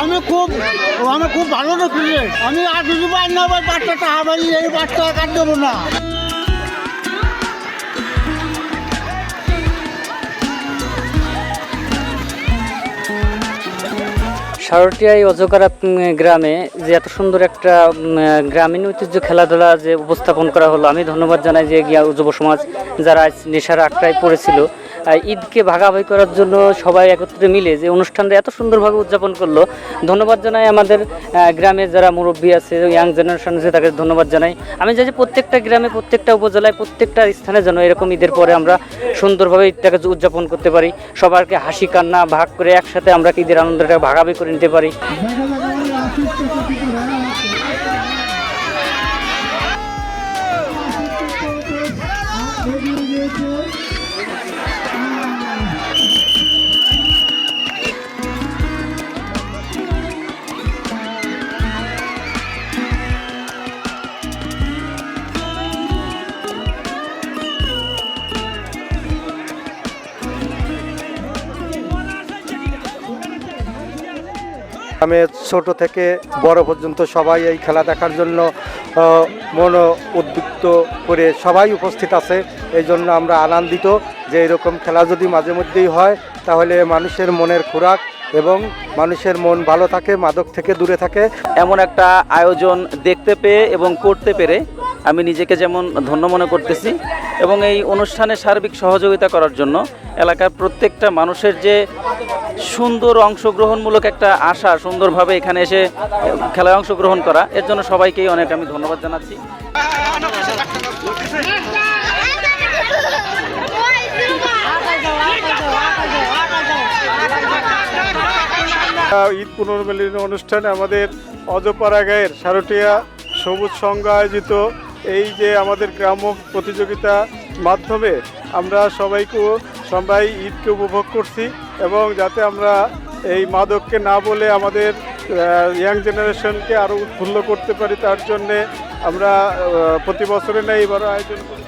আমি খুব ভালো দেখছি আমি আর পাই না পাঁচটা টাকা এই পাঁচ টাকা কাট দেবো না। অজকারা গ্রামে যে এত সুন্দর একটা গ্রামীণ ঐতিহ্য খেলাধুলা যে উপস্থাপন করা হলো, আমি ধন্যবাদ জানাই যে যুব সমাজ যারা আজ নেশার আখড়ায় পড়েছিল। ঈদকে ভাগাভাগি করার জন্য সবাই একত্রে মিলে যে অনুষ্ঠানটা এত সুন্দরভাবে উদযাপন করল, ধন্যবাদ জানাই আমাদের গ্রামে যারা মুরব্বী আছে ইয়াং জেনারেশন আছে তাকে ধন্যবাদ জানাই। আমি চাই যে প্রত্যেকটা গ্রামে, প্রত্যেকটা উপজেলায়, প্রত্যেকটা স্থানে যেন এরকম ঈদের পরে আমরা সুন্দরভাবে ঈদটাকে উদযাপন করতে পারি। সবারকে হাসি, কান্না, ভাগ করে একসাথে আমরা ঈদের আনন্দটা ভাগাভাগি করে নিতে পারি। আমি ছোট থেকে বড় পর্যন্ত সবাই এই খেলা দেখার জন্য মন উদ্বুদ্ধ করে সবাই উপস্থিত আছে। এই জন্য আমরা আনন্দিত যে এরকম খেলা যদি মাঝে মধ্যেই হয়, তাহলে মানুষের মনের খোরাক এবং মানুষের মন ভালো থাকে, মাদক থেকে দূরে থাকে। এমন একটা আয়োজন দেখতে পেয়ে এবং করতে পেরে আমি নিজেকে যেমন ধন্য মনে করতেছি এবং এই অনুষ্ঠানে সার্বিক সহযোগিতা করার জন্য এলাকার প্রত্যেকটা মানুষের যে সুন্দর অংশগ্রহণমূলক একটা আশা, সুন্দরভাবে এখানে এসে খেলায় অংশগ্রহণ করা, এর জন্য সবাইকেই অনেক আমি ধন্যবাদ জানাচ্ছি। ঈদ পুনর্মিলনী অনুষ্ঠানে আমাদের অজপাড়া গায়ের সারটিয়া সবুজ সংঘ আয়োজিত এই যে আমাদের গ্রাম্য প্রতিযোগিতা মাধ্যমে আমরা সবাইকে সবাই ঈদকে উপভোগ করছি এবং যাতে আমরা এই মাদককে না বলে আমাদের ইয়াং জেনারেশনকে আরও উৎফুল্ল করতে পারি, তার জন্যে আমরা প্রতি বছরে না এইবারও আয়োজন করি